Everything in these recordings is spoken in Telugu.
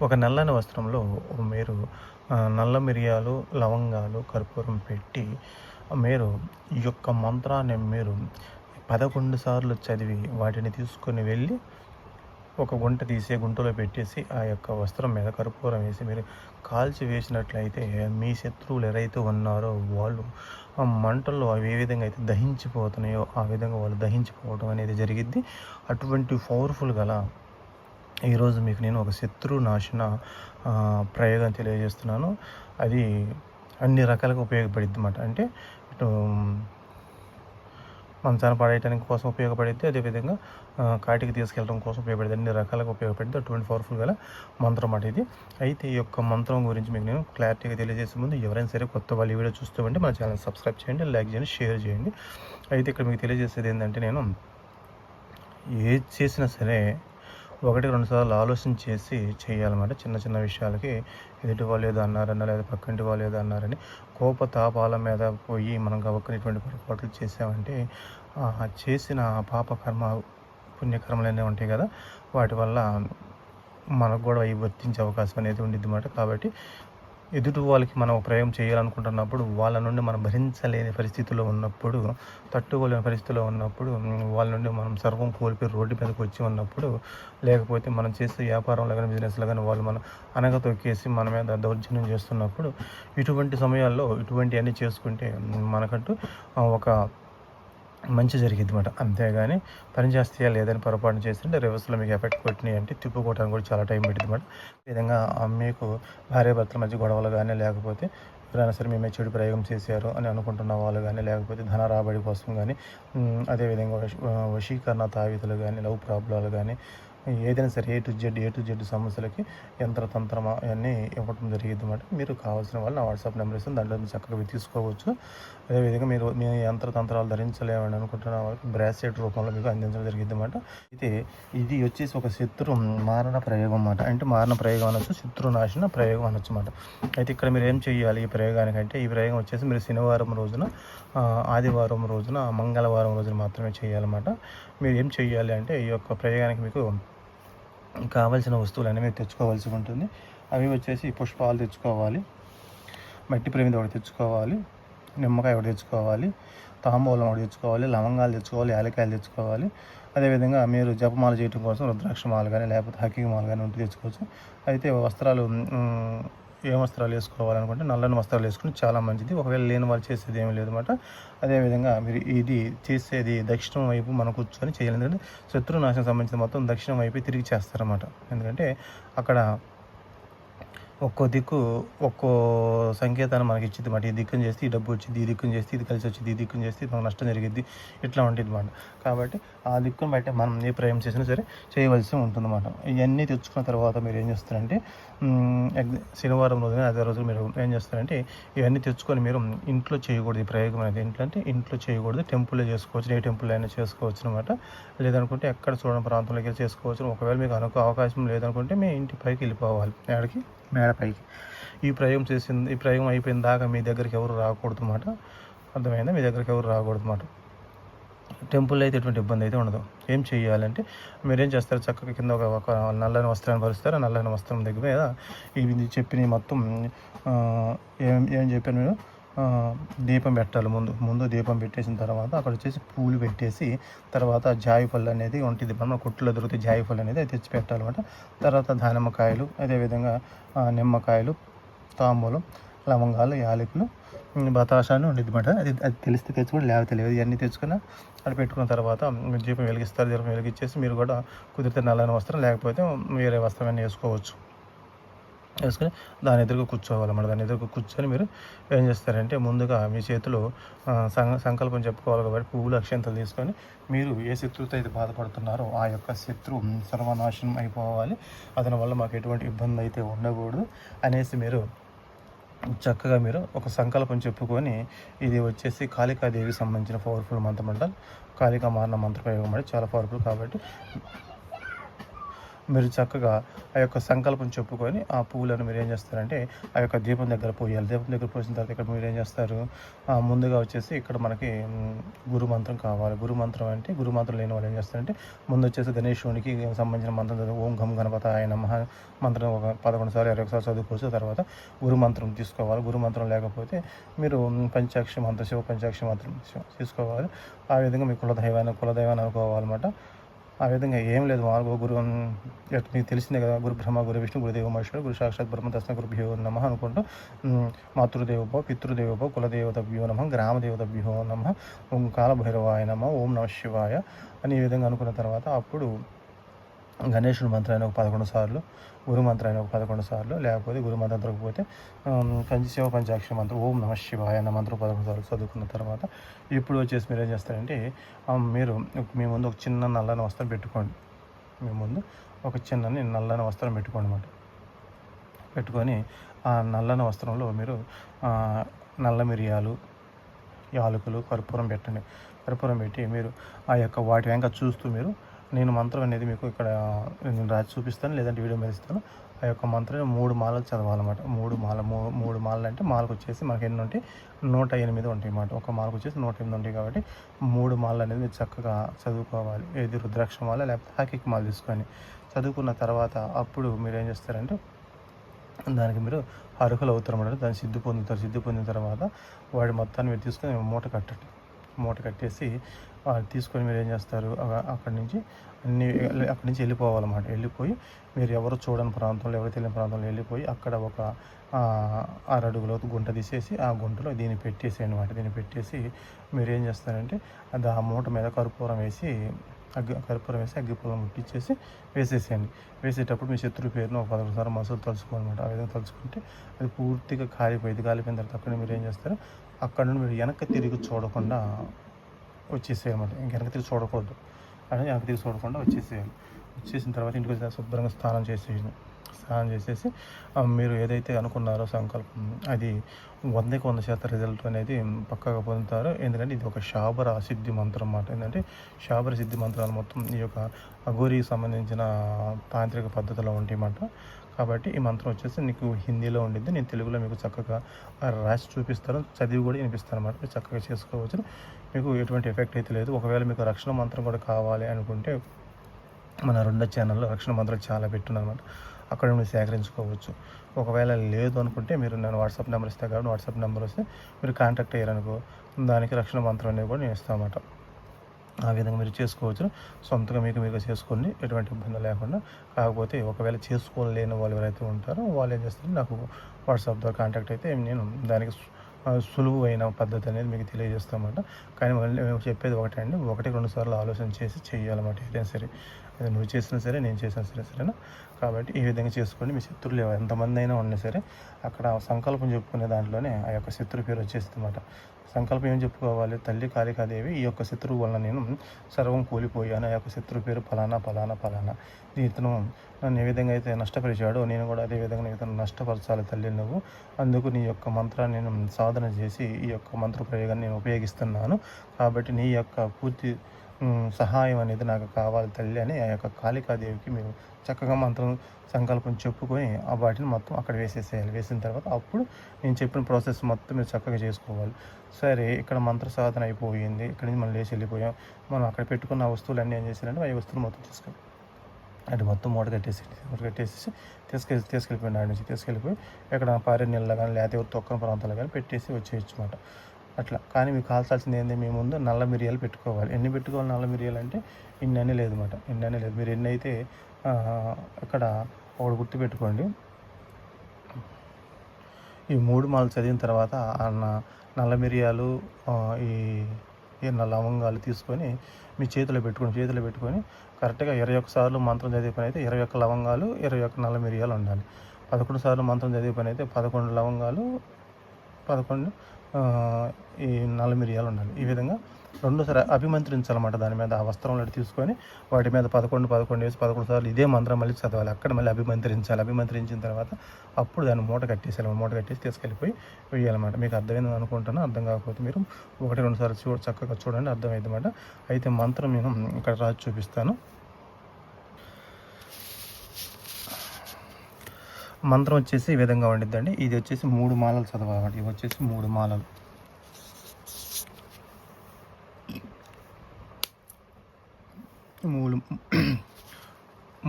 ఒక నల్లని వస్త్రంలో మీరు నల్ల మిరియాలు లవంగాలు కర్పూరం పెట్టి మీరు ఈ యొక్క మంత్రాన్ని మీరు పదకొండు సార్లు చదివి వాటిని తీసుకొని వెళ్ళి ఒక గుంట తీసే గుంటలో పెట్టేసి ఆ యొక్క వస్త్రం మీద కర్పూరం వేసి మీరు కాల్చి వేసినట్లయితే మీ శత్రువులు ఎవరైతే ఉన్నారో వాళ్ళు ఆ మంటల్లో అవి ఏ విధంగా అయితే దహించిపోతున్నాయో ఆ విధంగా వాళ్ళు దహించిపోవడం అనేది జరిగిద్ది. అటువంటి పవర్ఫుల్ గల ఈరోజు మీకు నేను ఒక శత్రు నాశన ప్రయోగం తెలియజేస్తున్నాను. అది అన్ని రకాలుగా ఉపయోగపడిద్ది అన్నమాట అంటే ఇటు మంచాన పడేయడానికి కోసం ఉపయోగపడిద్ది అదేవిధంగా కాటికి తీసుకెళ్ళడం కోసం ఉపయోగపడింది అన్ని రకాలుగా ఉపయోగపడింది ట్వంటీ పవర్ఫుల్ గల మంత్రం అన్నమాట ఇది. అయితే ఈ యొక్క మంత్రం గురించి మీకు నేను క్లారిటీగా తెలియజేసే ముందు ఎవరైనా సరే కొత్త వాళ్ళు ఈ వీడియో చూస్తూ ఉంటే మన ఛానల్ సబ్స్క్రైబ్ చేయండి లైక్ చేయండి షేర్ చేయండి. అయితే ఇక్కడ మీకు తెలియజేసేది ఏంటంటే నేను ఏది చేసినా సరే ఒకటి రెండు సార్లు ఆలోచన చేసి చేయాలన్నమాట. చిన్న చిన్న విషయాలకి ఎదుటి వాళ్ళు ఏదో అన్నారన్న లేదా పక్కింటి వాళ్ళు ఏదో అన్నారని కోప తాపాల మీద పోయి మనం గవక్కని ఇటువంటి పొరపాట్లు చేసామంటే చేసిన పాప కర్మ పుణ్యకర్మలు అనేవి ఉంటాయి కదా వాటి వల్ల మనకు కూడా అవి వర్తించే అవకాశం అనేది ఉండిద్ది అన్నమాట. కాబట్టి ఎదుటి వాళ్ళకి మనం ప్రయోగం చేయాలనుకుంటున్నప్పుడు వాళ్ళ నుండి మనం భరించలేని పరిస్థితిలో ఉన్నప్పుడు తట్టుకోలేని పరిస్థితిలో ఉన్నప్పుడు వాళ్ళ నుండి మనం సర్వం కోల్పోయి రోడ్డు మీదకి వచ్చి ఉన్నప్పుడు లేకపోతే మనం చేసే వ్యాపారంలో కానీ బిజినెస్లో కానీ వాళ్ళు మనం అనగ తొక్కేసి మన మీద దౌర్జన్యం చేస్తున్నప్పుడు ఇటువంటి సమయాల్లో ఇటువంటివన్నీ చేసుకుంటే మనకంటూ ఒక మంచి జరిగింది అనమాట అంతేగాని పని చేస్తే లేదని పొరపాటు చేస్తుంటే రివర్స్లో మీకు ఎఫెక్ట్ కొట్టినాయి అంటే తిప్పుకోవడానికి కూడా చాలా టైం పెట్టింది అనమాట ఈ విధంగా మీకు భార్య భర్తల మధ్య గొడవలు కానీ లేకపోతే ఎవరైనా సరే మేమే చెడు ప్రయోగం చేశారు అని అనుకుంటున్న వాళ్ళు కానీ లేకపోతే ధన రాబడి కోసం కానీ అదేవిధంగా వశీకరణ తావితలు కానీ లవ్ ప్రాబ్లాలు కానీ ఏదైనా సరే A to Z A to Z సమస్యలకి యంత్రతంత్రం అవన్నీ ఇవ్వడం జరిగింది అనమాట మీరు కావాల్సిన వాళ్ళు నా వాట్సాప్ నెంబర్ ఇస్తాను. దాంట్లో మీరు చక్కగా తీసుకోవచ్చు. అదేవిధంగా మీరు మీ యంత్రతంత్రాలు ధరించలేమని అనుకుంటున్న బ్రాస్లెట్ రూపంలో మీకు అందించడం జరిగింది అనమాట అయితే ఇది వచ్చేసి ఒక శత్రు మారణ ప్రయోగం అన్నమాట. అంటే మారణ ప్రయోగం అనొచ్చు శత్రు నాశన ప్రయోగం అనొచ్చు అనమాట అయితే ఇక్కడ మీరు ఏం చేయాలి ఈ ప్రయోగానికంటే ఈ ప్రయోగం వచ్చేసి మీరు శనివారం రోజున ఆదివారం రోజున మంగళవారం రోజున మాత్రమే చేయాలన్నమాట. మీరు ఏం చేయాలి అంటే ఈ యొక్క ప్రయోగానికి మీకు కావాల్సిన వస్తువులు అనేవి తెచ్చుకోవాల్సి ఉంటుంది. అవి వచ్చేసి పుష్పాలు తెచ్చుకోవాలి. మట్టి ప్రమిద ఒకటి తెచ్చుకోవాలి. నిమ్మకాయ ఒకటి తెచ్చుకోవాలి. తాంబూలం ఒకటి తెచ్చుకోవాలి. లవంగాలు తెచ్చుకోవాలి. యాలకాయలు తెచ్చుకోవాలి. అదేవిధంగా మీరు జపమాల చేయడం కోసం రుద్రాక్ష మాల కానీ లేకపోతే హకింగ్ మాలు కానీ ఉంటే తెచ్చుకోవచ్చు. అయితే వస్త్రాలు ఏ వస్త్రాలు వేసుకోవాలనుకుంటే నల్లని వస్త్రాలు వేసుకుని చాలా మంచిది. ఒకవేళ లేని వాళ్ళు చేసేది ఏమీ లేదన్నమాట అదేవిధంగా మీరు ఇది చేసేది దక్షిణం వైపు మనం కూర్చొని చేయాలి. ఎందుకంటే శత్రునాశనం సంబంధించిన మొత్తం దక్షిణం వైపు తిరిగి చేస్తారన్నమాట. ఎందుకంటే అక్కడ ఒక్కో దిక్కు ఒక్కో సంకేతాన్ని మనకి ఇచ్చింది మాట. ఈ దిక్కుని చేస్తే ఈ డబ్బు వచ్చింది ఈ దిక్కుని చేస్తే ఇది కలిసి వచ్చింది ఈ దిక్కుని చేస్తే మనకు నష్టం జరిగింది. ఇట్లా ఉంటుంది మాట. కాబట్టి ఆ దిక్కును బట్టి మనం ఏ ప్రయాణం చేసినా సరే చేయవలసి ఉంటుందన్నమాట ఇవన్నీ తెచ్చుకున్న తర్వాత మీరు ఏం చేస్తారంటే ఎగ్- శనివారం రోజున అదే రోజు మీరు ఏం చేస్తారంటే ఇవన్నీ తెచ్చుకొని మీరు ఇంట్లో చేయకూడదు. ఈ ప్రయోగం అనేది ఇంట్లో అంటే ఇంట్లో చేయకూడదు. టెంపుల్లో చేసుకోవచ్చు ఏ టెంపుల్ అయినా చేసుకోవచ్చు అనమాట లేదనుకుంటే ఎక్కడ చూడని ప్రాంతంలోకి వెళ్ళి చేసుకోవచ్చు. ఒకవేళ మీకు అనుకో అవకాశం లేదనుకుంటే మీ ఇంటి పైకి వెళ్ళిపోవాలి. మేడకి మేడ పైకి. ఈ ప్రయోగం చేసింది ఈ ప్రయోగం అయిపోయిన దాకా మీ దగ్గరికి ఎవరు రాకూడదు అన్నమాట. అర్థమైందా? మీ దగ్గరికి ఎవరు రాకూడదు అన్నమాట. టెంపుల్ అయితే ఎటువంటి ఇబ్బంది అయితే ఉండదు. ఏం చేయాలంటే మీరేం చేస్తారు? చక్కగా కింద ఒక ఒక నల్లని వస్త్రాన్ని పరుస్తారు నల్లని వస్త్రం దగ్గర మీద ఇవి చెప్పినవి మొత్తం ఏం ఏం చెప్పాను మీరు దీపం పెట్టాలి. ముందు ముందు దీపం పెట్టేసిన తర్వాత అక్కడ వచ్చేసి పూలు పెట్టేసి తర్వాత జాయి పళ్ళు అనేది ఉంటుంది మన కొట్టులో దొరికితే జాయి పళ్ళు అనేది అది తెచ్చి పెట్టాలన్నమాట. తర్వాత దానిమ్మకాయలు అదేవిధంగా నిమ్మకాయలు తాంబూలం లవంగాలు యాలకులు ఉమ్, ఉండేది మాట అనమాట అది అది తెలిస్తే తెచ్చుకొని లేకపోతే తెలియదు. ఇవన్నీ తెచ్చుకున్న అది పెట్టుకున్న తర్వాత మీరు దీపం వెలిగిస్తారు. దీపం వెలిగించేసి మీరు కూడా కుదిరితే నల్లని వస్త్రం లేకపోతే వేరే వస్త్రం అయినా వేసుకోవచ్చు. వేసుకొని దాని ఎదురుగా కూర్చోవాలన్నమాట దాని ఎదురుగా కూర్చొని మీరు ఏం చేస్తారంటే ముందుగా మీ చేతిలో సంకల్పం చెప్పుకోవాలి కాబట్టి పువ్వులు అక్షంతలు తీసుకొని మీరు ఏ శత్రువుతో అయితే బాధపడుతున్నారో ఆ యొక్క శత్రువు సర్వనాశనం అయిపోవాలి. అతని వల్ల మాకు ఎటువంటి ఇబ్బంది అయితే ఉండకూడదు అనేసి మీరు చక్కగా మీరు ఒక సంకల్పం చెప్పుకొని ఇది వచ్చేసి కాళికాదేవికి సంబంధించిన పవర్ఫుల్ మంత్రం అంటారు. కాళికా మారణ మంత్రపయోగం అంటే చాలా పవర్ఫుల్ కాబట్టి మీరు చక్కగా ఆ యొక్క సంకల్పం చెప్పుకొని ఆ పువ్వులను మీరు ఏం చేస్తారంటే ఆ యొక్క దీపం దగ్గర పోయాలి దీపం దగ్గర పోసిన తర్వాత ఇక్కడ మీరు ఏం చేస్తారు? ముందుగా వచ్చేసి ఇక్కడ మనకి గురు మంత్రం కావాలి. గురు మంత్రం అంటే గురు మంత్రం లేని వాళ్ళు ఏం చేస్తారంటే ముందు వచ్చేసి గణేశునికి సంబంధించిన మంత్రం ఓం ఘం గణపత ఆయన మహా మంత్రం ఒక పదకొండు సార్లు ఇరవై సార్లు చదువుకోవచ్చు. తర్వాత గురు మంత్రం తీసుకోవాలి. గురు మంత్రం లేకపోతే మీరు పంచాక్షి మంత్రం శివ పంచాక్షి మంత్రం తీసుకోవాలి. ఆ విధంగా మీ కులదైవాన్ని కులదైవాన్ని అనుకోవాలన్నమాట. ఆ విధంగా ఏం లేదు. మార్గో గురు మీకు తెలిసిందే కదా గురు బ్రహ్మ గురు విష్ణు గురుదేవ మహేశ్వరుడు గురు సాక్షాత్ బ్రహ్మ తస్మ గురుభ్యో నమ అనుకుంటూ ఉమ్, మాతృదేవోభో పితృదేవోభో కులదేవతభ్యో నమ గ్రామదేవతభ్యో నమ ఓం కాలభైరవాయ నమ ఓం నమ శివాయ అని ఈ విధంగా అనుకున్న తర్వాత అప్పుడు గణేశుడి మంత్రాన్ని ఒక పదకొండు సార్లు గురు మంత్రాన్ని ఒక పదకొండు సార్లు లేకపోతే గురు మంత్రం దొరకపోతే ఆమ్, పంచశివ పంచాక్షర మంత్రం ఓం నమ శివాయ అన్న మంత్రం పదకొండు సార్లు చదువుకున్న తర్వాత ఇప్పుడు వచ్చేసి మీరు ఏం చేస్తారంటే మీరు మీ ముందు ఒక చిన్న నల్లని వస్త్రం పెట్టుకోండి. మీ ముందు ఒక చిన్నని నల్లని వస్త్రం పెట్టుకోండి అన్నమాట పెట్టుకొని ఆ నల్లని వస్త్రంలో మీరు నల్ల మిరియాలు యాలకులు కర్పూరం పెట్టండి. కర్పూరం పెట్టి మీరు ఆ యొక్క వాటి వెంక చూస్తూ మీరు నేను మంత్రం అనేది మీకు ఇక్కడ నేను రాసి చూపిస్తాను లేదంటే వీడియో మీద ఇస్తాను. ఆ యొక్క మంత్రం మూడు మాలలు చదవాలన్నమాట. మూడు మాల మూ- మూడు మాలలు అంటే మాలకు వచ్చేసి మనకి ఎన్ని ఉంటాయి? నూట ఎనిమిది ఉంటాయి అన్నమాట. ఒక మాలకు వచ్చేసి నూట ఎనిమిది ఉంటాయి కాబట్టి మూడు మాలలు అనేది మీరు చక్కగా చదువుకోవాలి. ఏది రుద్రాక్ష మాల లేకపోతే హాకిక్ మాల తీసుకొని చదువుకున్న తర్వాత అప్పుడు మీరు ఏం చేస్తారంటే దానికి మీరు అర్హులు అవుతారు అన్నమాట. దాన్ని సిద్ధి పొందుతారు. సిద్ధి పొందిన తర్వాత వాడి మొత్తాన్ని మీరు తీసుకొని మూట కట్టండి. మూట కట్టేసి తీసుకొని మీరు ఏం చేస్తారు? అక్కడి నుంచి అన్ని అక్కడి నుంచి వెళ్ళిపోవాలన్నమాట. వెళ్ళిపోయి మీరు ఎవరు చూడని ప్రాంతంలో ఎవరు తెలియని ప్రాంతంలో వెళ్ళిపోయి అక్కడ ఒక ఆ, ఆరు అడుగులో గుంట తీసేసి ఆ గుంటలో దీన్ని పెట్టేసి అనమాట దీన్ని పెట్టేసి మీరు ఏం చేస్తారంటే అది ఆ మూట మీద కర్పూరం వేసి అగ్గి కర్పూరం వేసి అగ్గిపూలం ముట్టించేసి వేసేసేయండి. వేసేటప్పుడు మీ శత్రువు పేరును ఒక పదకొండు సార్లు మనసులో తలుచుకోనమాట ఆ విధంగా తలుచుకుంటే అది పూర్తిగా కాలిపోయింది. కాలిపోయిన తర్వాత అక్కడ మీరు ఏం చేస్తారు? అక్కడ నుండి మీరు వెనక్కి తిరిగి చూడకుండా వచ్చేసేయమాట ఇంక వెనక తిరిగి చూడకూడదు. అని వెనక తిరిగి చూడకుండా వచ్చేసేయాలి. వచ్చేసిన తర్వాత ఇంటికి వచ్చిన శుభ్రంగా స్నానం చేసేయండి. స్నానం చేసేసి మీరు ఏదైతే అనుకున్నారో సంకల్పం అది వందకి వంద శాతం రిజల్ట్ అనేది పక్కాగా పొందుతారు. ఎందుకంటే ఇది ఒక శాబర సిద్ధి మంత్రం అన్నమాట. ఏంటంటే శాబర సిద్ధి మంత్రాలు మొత్తం ఈ యొక్క అఘోరికి సంబంధించిన తాంత్రిక పద్ధతిలో ఉంటాయన్నమాట కాబట్టి ఈ మంత్రం వచ్చేసి నీకు హిందీలో ఉండిద్ది. నేను తెలుగులో మీకు చక్కగా రాసి చూపిస్తాను. చదివి కూడా వినిపిస్తాను అన్నమాట. చక్కగా చేసుకోవచ్చు. మీకు ఎటువంటి ఎఫెక్ట్ అయితే లేదు. ఒకవేళ మీకు రక్షణ మంత్రం కూడా కావాలి అనుకుంటే మన రెండో ఛానల్లో రక్షణ మంత్రాలు చాలా పెట్టున్నాను అక్కడ మీరు సేకరించుకోవచ్చు. ఒకవేళ లేదు అనుకుంటే మీరు నేను వాట్సాప్ నెంబర్ ఇస్తాను కాబట్టి వాట్సాప్ నెంబర్ వస్తే మీరు కాంటాక్ట్ అయ్యారనుకో దానికి రక్షణ మంత్రం అనేది కూడా నేను ఇస్తాను అన్నమాట ఆ విధంగా మీరు చేసుకోవచ్చు. సొంతగా మీకు మీకు చేసుకోండి ఎటువంటి ఇబ్బంది లేకుండా కాకపోతే ఒకవేళ చేసుకోలేని వాళ్ళు ఎవరైతే ఉంటారో వాళ్ళు ఏం చేస్తారు? నాకు వాట్సాప్ ద్వారా కాంటాక్ట్ అయితే నేను దానికి సులువైన పద్ధతి అనేది మీకు తెలియజేస్తామన్నమాట. కానీ మళ్ళీ మేము చెప్పేది ఒకటే అండి. ఒకటి రెండు సార్లు ఆలోచన చేసి చేయాలన్నమాట ఏదైనా సరే అది నువ్వు చేసినా సరే నేను చేసినా సరే సరేనా? కాబట్టి ఈ విధంగా చేసుకోండి. మీ శత్రువులు ఎంతమంది అయినా ఉన్నా సరే అక్కడ సంకల్పం చెప్పుకునే దాంట్లోనే ఆ యొక్క శత్రు పేరు వచ్చేస్తుంది అన్నమాట సంకల్పం ఏం చెప్పుకోవాలి? తల్లి కాళికాదేవి ఈ యొక్క శత్రువు వలన నేను సర్వం కూలిపోయాను. ఆ యొక్క శత్రువు పేరు ఫలానా ఫలానా ఫలానా. ఇతను నన్ను ఏ విధంగా అయితే నష్టపరిచాడో నేను కూడా అదే విధంగా ఇతను నష్టపరచాలి తల్లి నువ్వు. అందుకు నీ యొక్క మంత్రాన్ని నేను సాధన చేసి ఈ యొక్క మంత్ర ప్రయోగాన్ని నేను ఉపయోగిస్తున్నాను. కాబట్టి నీ యొక్క పూర్తి సహాయం అనేది నాకు కావాలి తల్లి అని ఆ యొక్క కాళికాదేవికి మీరు చక్కగా మంత్రం సంకల్పం చెప్పుకొని ఆ వాటిని మొత్తం అక్కడ వేసేసేయాలి. వేసిన తర్వాత అప్పుడు నేను చెప్పిన ప్రాసెస్ మొత్తం మీరు చక్కగా చేసుకోవాలి. సరే ఇక్కడ మంత్ర సాధన అయిపోయింది. ఇక్కడ నుంచి మనం లేచి వెళ్ళిపోయాం. మనం అక్కడ పెట్టుకున్న వస్తువులన్నీ వస్తువులు అన్నీ ఏం చేశారంటే ఆ వస్తువులు మొత్తం తీసుకెళ్ళి అటు మొత్తం మూట కట్టేసి మూట కట్టేసి తీసుకెళ్ళి తీసుకెళ్ళిపోయిన ఆడ నుంచి తీసుకెళ్ళిపోయి ఎక్కడ పారే నీళ్ళ కానీ లేకపోతే తొక్కన ప్రాంతాలు కానీ పెట్టేసి వచ్చేయచ్చు అనమాట అట్లా. కానీ మీకు కాల్చాల్సింది ఏంది? మీ ముందు నల్ల మిరియాలు పెట్టుకోవాలి. ఎన్ని పెట్టుకోవాలి నల్ల మిరియాలు అంటే ఇన్ని అని లేదు అనమాట ఇన్ని అని లేదు. మీరు ఎన్ని అయితే అక్కడ ఒకటి గుర్తు పెట్టుకోండి. ఈ మూడు మాలు చదివిన తర్వాత ఆ నల్ల మిరియాలు ఈ ఈ లవంగాలు తీసుకొని మీ చేతిలో పెట్టుకొని చేతిలో పెట్టుకొని కరెక్ట్గా ఇరవై ఒక్క సార్లు మంత్రం చదివే పని అయితే ఇరవై ఒక్క లవంగాలు ఇరవై ఒక్క నల్ల మిరియాలు ఉండాలి. పదకొండు సార్లు మంత్రం చదివే పని అయితే పదకొండు లవంగాలు పదకొండు ఈ నల్ల మిరియాలు ఉండాలి. ఈ విధంగా రెండుసారి అభిమంత్రించాలన్నమాట దాని మీద ఆ వస్త్రంలో తీసుకొని వాటి మీద పదకొండు పదకొండు వేసి పదకొండు సార్లు ఇదే మంత్రం మళ్ళీ చదవాలి. అక్కడ మళ్ళీ అభిమంత్రించాలి. అభిమంత్రించిన తర్వాత అప్పుడు దాన్ని మూట కట్టేసేయాలి. మూట కట్టేసి తీసుకెళ్ళిపోయి వేయాలన్నమాట. మీకు అర్థమైంది అనుకుంటాను అర్థం కాకపోతే మీరు ఒకటి రెండు సార్లు చూ చక్కగా చూడండి అర్థమైందన్నమాట. అయితే మంత్రం నేను ఇక్కడ రాసి చూపిస్తాను. మంత్రం వచ్చేసి ఈ విధంగా ఉండిద్దండి. ఇది వచ్చేసి మూడు మాలలు చదవాలి ఇవి వచ్చేసి మూడు మాలలు. మూడు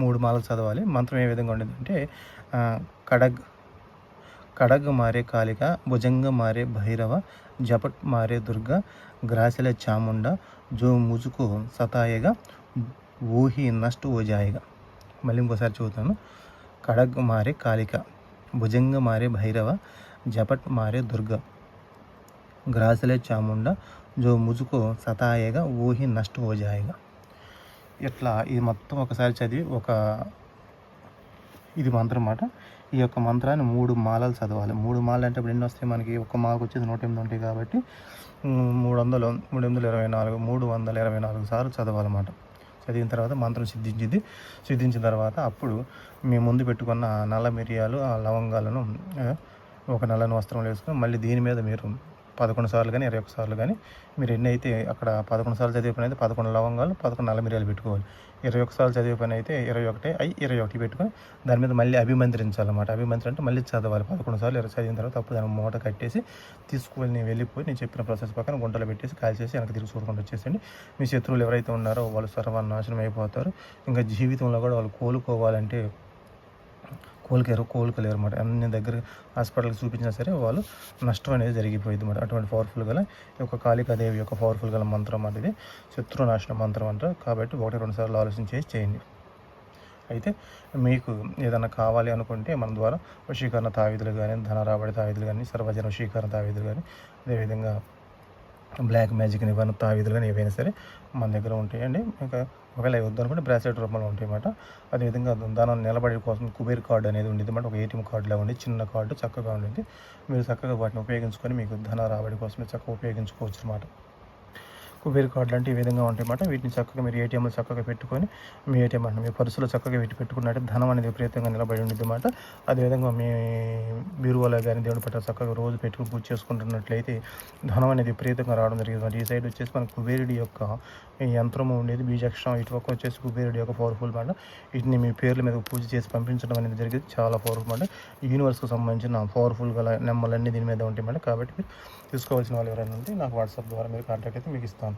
మూడు మాలలు చదవాలి. మంత్రం ఏ విధంగా ఉండిందంటే కడగ్ కడగ్ మారే కాళిక భుజంగ మారే భైరవ జపట్ మారే దుర్గ గ్రాసిల చాముండ జో ముజుకు సతాయగా ఊహి నష్ట ఓ జాయిగా మళ్ళీ ఇంకోసారి చూస్తాను కడగ్ మారే కాళిక భుజంగ మారే భైరవ జపట్ మారే దుర్గ. గ్రాసలే చాముండ జో ముజుకు సతాయగా ఊహి నష్ట ఓ ఇట్లా ఇది మొత్తం ఒకసారి చదివి ఒక ఇది మంత్రం అన్నమాట ఈ యొక్క మంత్రాన్ని మూడు మాలలు చదవాలి. మూడు మాలలు అంటే ఇప్పుడు ఎన్ని వస్తాయి మనకి? ఒక మాలకు వచ్చేది నూట ఎనిమిది ఉంటాయి కాబట్టి మూడు వందలు మూడు వందల ఇరవై నాలుగు మూడు వందల ఇరవై నాలుగు సార్లు చదవాలన్నమాట. చదివిన తర్వాత మంత్రం సిద్ధించింది. సిద్ధించిన తర్వాత అప్పుడు మీ ముందు పెట్టుకున్న నల్ల మిరియాలు ఆ లవంగాలను ఒక నల్లని వస్త్రం వేసుకుని మళ్ళీ దీని మీద మీరు పదకొండు సార్లు కానీ ఇరవై ఒకసార్లు సార్లు కానీ మీరు ఎన్ని అయితే అక్కడ పదకొండు సార్లు చదివే పని అయితే పదకొండు లవంగాలు పదకొండు నల్ల మిరియాలు పెట్టుకోవాలి. ఇరవై ఒక్క సార్లు చదివే పని అయితే ఇరవై ఒకటి అయి ఇరవై ఒకటి పెట్టుకొని దాని మీద మళ్ళీ అభిమంత్రించాలన్నమాట. అభిమంత్రం అంటే మళ్ళీ చదవాలి. పదకొండు సార్లు ఇరవై చదివిన తర్వాత అప్పుడు దాని మూట కట్టేసి తీసుకువెళ్ళి నేను వెళ్ళిపోయి నేను చెప్పిన ప్రాసెస్ పక్కన గుంటలు పెట్టేసి కాల్చేసి వెనక తిరిగి చూడకుండా వచ్చేసండి మీ శత్రువులు ఎవరైతే ఉన్నారో వాళ్ళు సర్వనాశనం అయిపోతారు. ఇంకా జీవితంలో కూడా వాళ్ళు కోలుకోవాలంటే కోలుకోరు కోలుకోలేరు అనమాట అన్ని దగ్గర హాస్పిటల్కి చూపించినా సరే వాళ్ళు నష్టం అనేది జరిగిపోయింది అనమాట అటువంటి పవర్ఫుల్ గల ఈ యొక్క కాళికాదేవి యొక్క పవర్ఫుల్ గల మంత్రం అనేది శత్రునాశన మంత్రం అంటారు కాబట్టి ఒకటి రెండు సార్లు ఆలోచించేసి చేయండి. అయితే మీకు ఏదైనా కావాలి అనుకుంటే మన ద్వారా వశీకరణ తావిధులు కానీ ధన రాబడి తావిధులు కానీ సర్వజన వశీకరణ తావిధులు కానీ అదేవిధంగా బ్లాక్ మ్యాజిక్ ఇవన్నీ తావిధులు కానీ ఏవైనా సరే మన దగ్గర ఉంటాయండి. ఇంకా ఒకవేళ వద్దు అనుకుంటే బ్రాస్లెట్ రూపంలో ఉంటాయి అన్నమాట అదేవిధంగా దాని నిలబడే కోసం కుబేర్ కార్డు అనేది ఉండేది అనమాట ఒక ఏటీఎం కార్డులా ఉండి చిన్న కార్డు చక్కగా ఉండేది. మీరు చక్కగా వాటిని ఉపయోగించుకొని మీకు ధన రాబడి కోసం చక్కగా ఉపయోగించుకోవచ్చు అనమాట కుబేర్ కార్డులు అంటే ఈ విధంగా ఉంటాయన్నమాట వీటిని చక్కగా మీరు ఏటీఎంలో చక్కగా పెట్టుకొని మీ ఏటీఎం అంటే మీ పర్సులో చక్కగా పెట్టి పెట్టుకున్నట్టు ధనం అనేది విపరీతంగా నిలబడి ఉండేది అన్నమాట. అదేవిధంగా మీ బీరువాలో కానీ దేవుడి పట్ల చక్కగా రోజు పెట్టుకుని పూజ చేసుకుంటున్నట్లయితే ధనం అనేది విపరీతంగా రావడం జరిగింది ఈ సైడ్ వచ్చేసి మన కుబేరుడి యొక్క యంత్రము ఉండేది బీజాక్షరం ఇటుపక్క వచ్చేసి కుబేరుడి యొక్క పవర్ఫుల్ మాట వీటిని మీ పేర్ల మీద పూజ చేసి పంపించడం అనేది జరిగింది చాలా పవర్ఫుల్ మాట యూనివర్స్కి సంబంధించిన పవర్ఫుల్ గల నెమ్మలన్నీ దీని మీద ఉంటాయి కాబట్టి మీరు తీసుకోవాల్సిన వాళ్ళు ఎవరైనా ఉంటే నాకు వాట్సాప్ ద్వారా మీరు కాంటాక్ట్ అయితే మీకు ఇస్తాను.